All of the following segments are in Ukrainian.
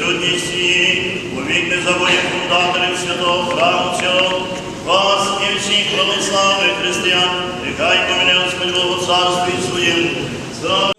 безлюдні сі, повік не забоє фундаторів святого храму цього, вас і всіх православних християн, нехай помине Господь Богу царстві своїм. За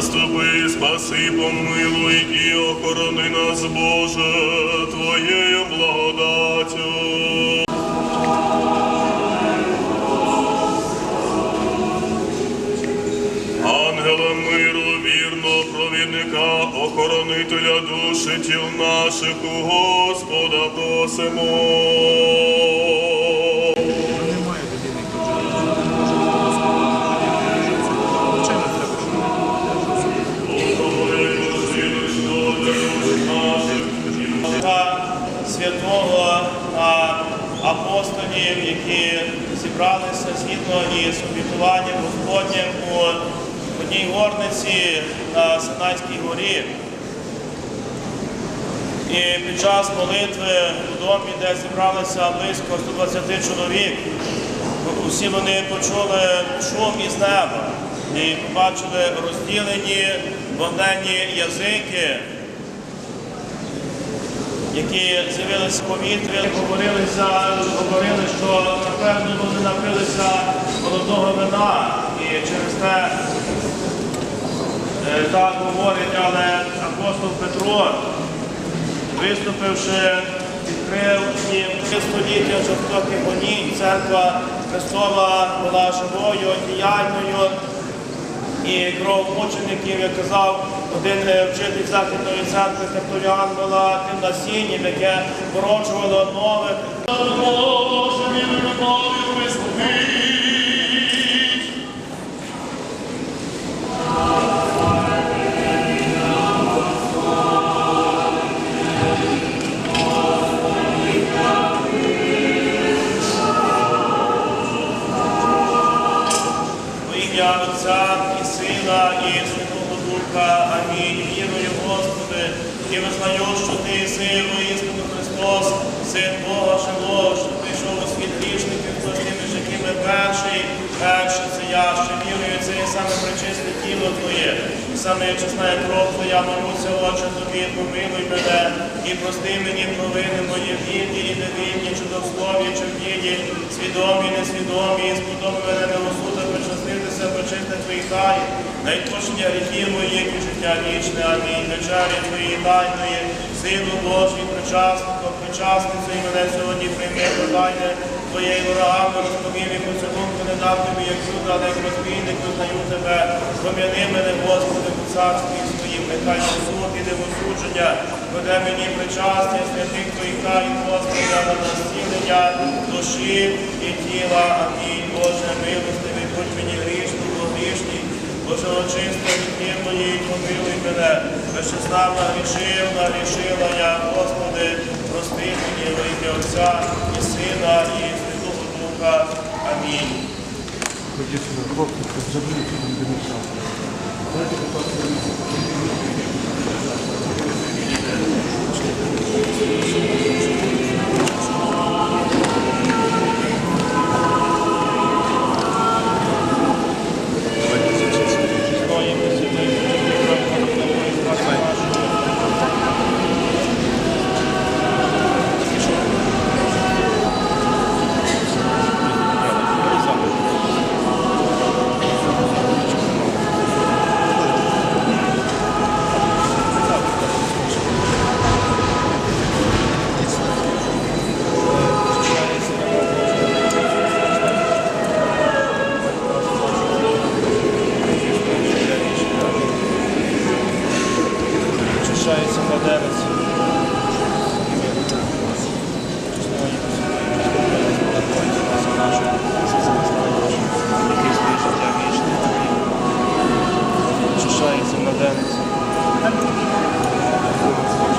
Заступи, спаси, помилуй і охорони нас, Боже, Твоєю благодаттю. Ангела миру, вірного провідника, охоронителя душі тіл наших, Господа просимо. Час молитви у домі, де зібралися близько 120 чоловік, усі вони почули шум із неба і побачили розділені вогненні язики, які з'явилися в повітрі, говорили, говорили, що напевно вони напилися молодого вина. І через те е, так говорить, але апостол Петро, виступивши, відкрив три століття жорстоких гонінь, церква Христова була живою, діяльною. І кров мучеників, як казав один вчитель Західної церкви Тертуліан, була тим насінням, яке породжувало нових. Визнаю, що Ти син воістину Христос, Син Бога живого, що прийшов у світ грішників, хто з тими ж, якими перший, перший це я, що вірую, це і саме причисте тіло Твоє, і саме чесна кров Твоя, молюся, Отче, Тобі, помилуй мене, і прости мені провини мої вільні і невільні, чи в слові, чи в ділі, свідомі, несвідомі, і сподоби мене не осуда, причаститися, почисти Твої таї, найпочення гріхів моїх і життя вічне, амінь, вечері Твої тайної, силу Божій, причасником, причасницю, і мене сьогодні прийми, подайне Твоєю ворогами, розповім і поцілунку не дав тобі, як чудо, але як розбійник визнаю тебе, пом'яни мене, Господи, у царстві своїм, нехай не суд іде в осудження, веде мені причастя, святих Твоїх таїн, Господи, на насілення душі і тіла. Амінь. Боже, милостивий, будь мені грішному, грішній, Боже, очисти гріхи мої, помилуй мене, безчеславна грішив, нагрішила я, Господи, прости мені велике Отця і Сина, і Святого Духа. Амінь. ходіть Thank you.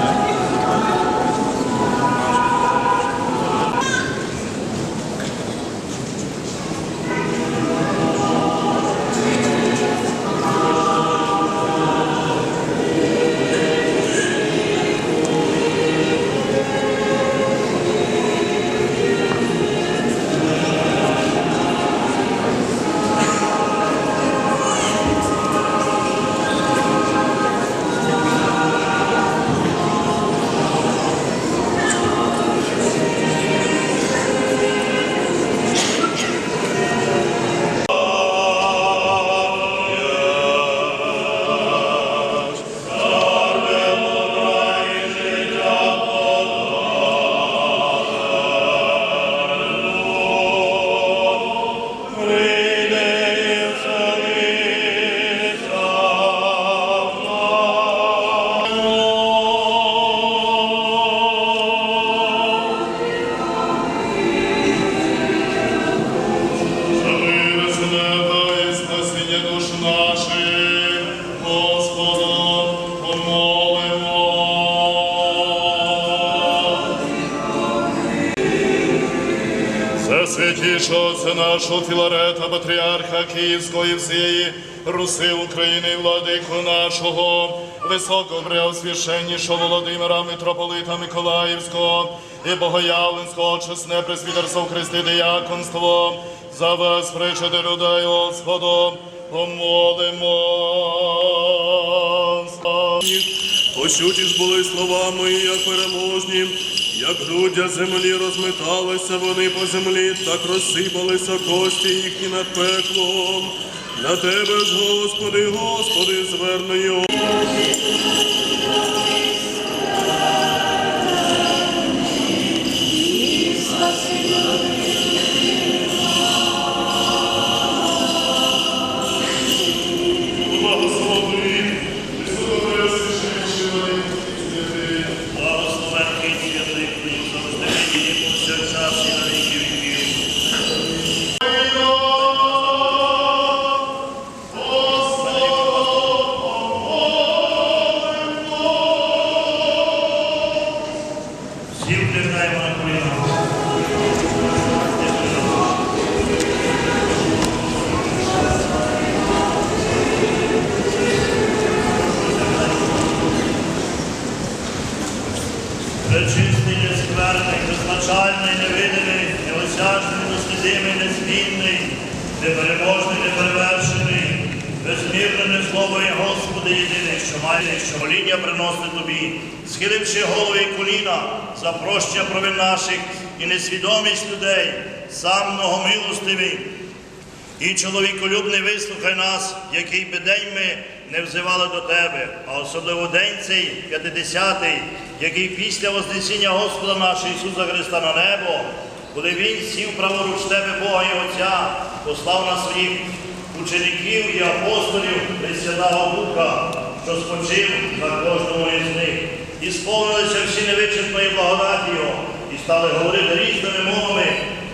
Нашого Філарета, патріарха Київської всієї Руси України, владику нашого, високопреосвященнішого Володимира, митрополита Миколаївського і Богоявленського, чесне пресвітерство Христи дияконство, за вас причити людей, Господу, помолимо. Почуті ж були слова мої, як переможні, як груддя землі розметалися вони по землі, так розсипалися кості їхні над пеклом. На тебе ж, Господи, Господи, зверною. Благослови, дослідимий, незмінний, непереможний, неперевершений, безмірне незловий Господи єдиний, що має, що моління приносить тобі, схиливши голови і коліна за прощення провин наших і несвідомість людей, сам многомилостивий, і чоловіколюбний вислухай нас, який би день ми не взивали до тебе, а особливо день цей п'ятидесятий, який після Вознесіння Господа нашого Ісуса Христа на небо, коли Він сів праворуч тебе, Бога і Отця, послав на своїх учеників і апостолів Пресвятого Духа, що спочив на кожному із них, і сповнилися всі невичерпної благодаті Його, і стали говорити різними мовами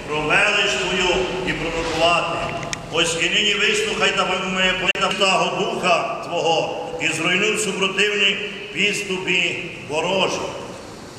про велич Твою і пророкувати. Ось і нині вислухай та Духа Твого і зруйнуй супротивні підступи ворожі.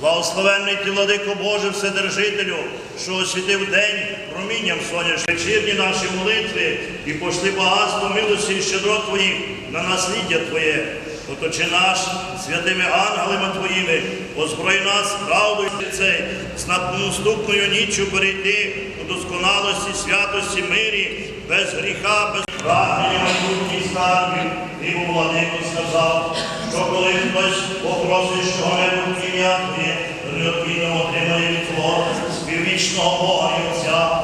Благословенний ти, владико Боже, Вседержителю, що освітив день промінням сонячним вечірні наші молитви і пошли багатство милості і щедро Твоїх на насліддя Твоє. Оточи нас святими ангелами Твоїми, озброй нас правдою цей, з наднаступною ніччю перейти у досконалості, святості, мирі, без гріха, без прагнення майбутніх скарбів. І у владико сказав, що коли хтось попросить Твоє, то неодмінно отримає від Твого співвічного Бога і Отця.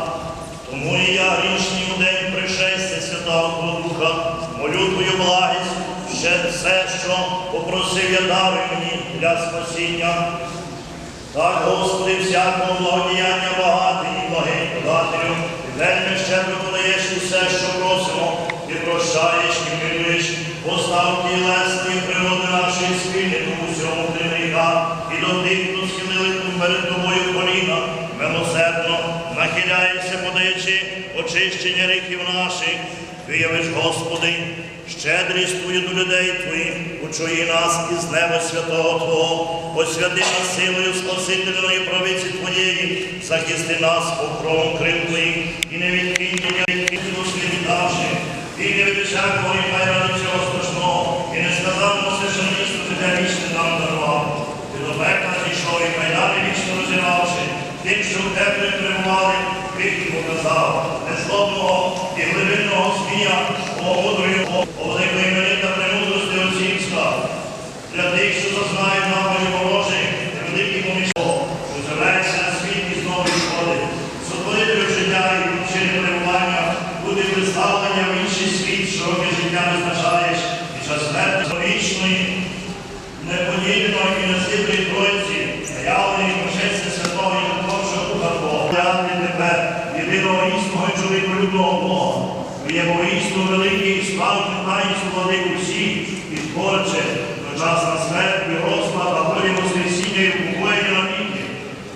Тому і я грішний у день пришестя Святого Духа, молю Твою благість, ще все, що попросив я дави мені для спасіння. Так, Господи, всякого благодіяння багатий і благий подателю, вельми щедро подаєш усе, що просимо, і прощаєш, і милуєш, постав тілесні природи нашої спільних у всьому гріха, і до тих, хто схилили перед тобою коліна, милосердно нахиляєшся, подаючи очищення гріхів наших, виявиш, Господи, щедрість Твою до людей Твоїх, учої нас із неба святого Твого, освяти нас силою Спасительної правиці Твоєї, захисти нас покровом крил Твоїх, не відкинь мене, відкинь віддавши, і не всякого і ради цього страшного, і не сказав все, що місто життя вічне нам дарував. Ти до пекла зійшов і майдани вічно розірвавши, тим, що в тебе перебували, крик показав, незлобного і глибинного змія, о мудрою, о та премудрості оцінська. Для тих, що зазнають нападів ворожих, великий помішло, що з'являється на світ і знову шкоди. Сотворителю життя і причини перебування, буде представлення в інший світ, що роки життя визначаєш, і час смерті вічної, неподібної і незлібної Троїці, наявленої пошесті святого і Божого Духа Бога. Я від тебе, єдиного істого і чоловіколюбного Є воїсту великий і справді таїнство владику всіх, і творче, дочасна смерть і розпад, а потім воскресіння і упокоєння на віки.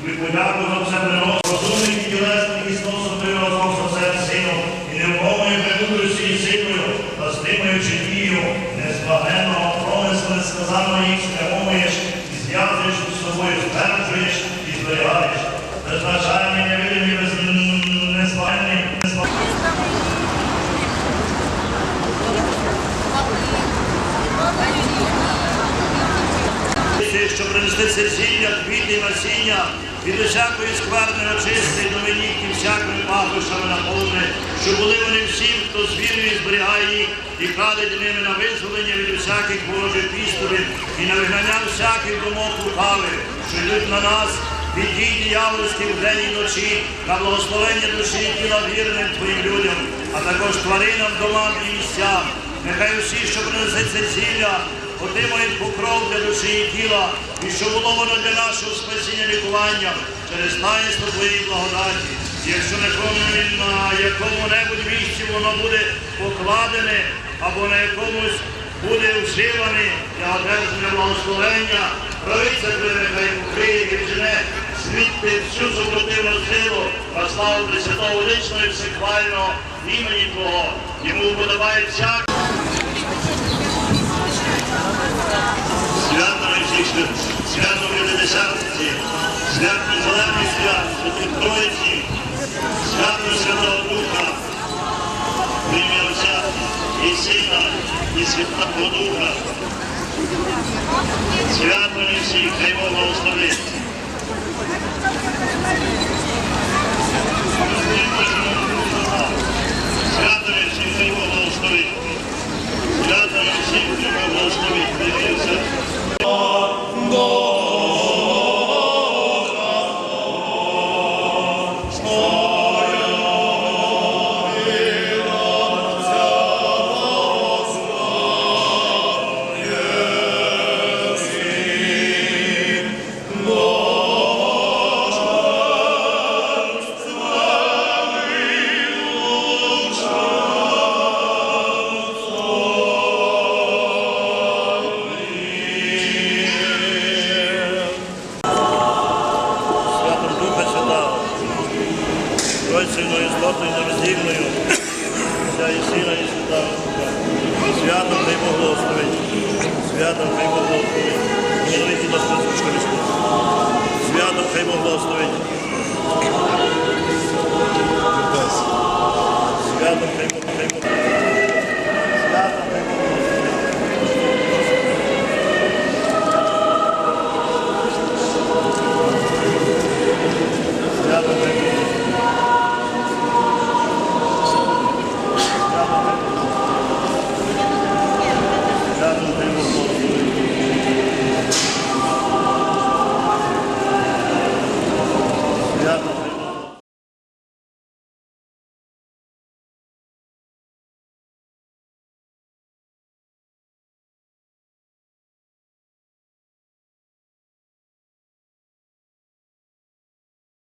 Ми подяку за все приносимо. Розумний і тілесний Христос ти разом з Отцем Сином, і невмовною премудрості і силою, та стримуючи дію, незбагенного промисла несказаного їх спрямовуєш, і зв'язуєш між собою, стверджуєш і зберігаєш. Беззначальний, невидимий, без Ти, що принести це зілля, квіти і насіння, від усякої скверни очисти, до винітки всякими пахощами наповни, що були вони всім, хто з вірою зберігає їх і кадить ними на визволення від усяких ворожих пістолів і на вигнання всяких думок лукавих, що йдуть на нас від дій диявольських вдень і ночі, на благословення душі і тіла вірним Твоїм людям, а також тваринам, домам і місцям. Нехай усі, що принесуть це зілля, отримають покров для душі і тіла, і що було воно для нашого спасіння лікування через таїнство Твоєї благодаті. Якщо на якому-небудь місці воно буде покладене або на якомусь буде вживане для одержання благословення, правиця Твоя покриє і вжене звідти всю супротивну силу славу Пресвятого Величного і всехвального імені Твого. Йому подобає всяк. Свято свят, свято П'ятидесятниці, свято Зелений свят, Святих Троїці, свято Святого Духа, ім'я Отця і Сина, і Святого Духа. Свято всіх, хай Бог благословить. Свято всіх, хай Бог благословить. Свято всіх, хай Бог благословить. В ім'я істотною, нероздільною, вся і сина, і свята. Святом ти благословить, Свято ти благословить, мілити нас Ісус Христос. Свято ти благословить. Святом ти благословить.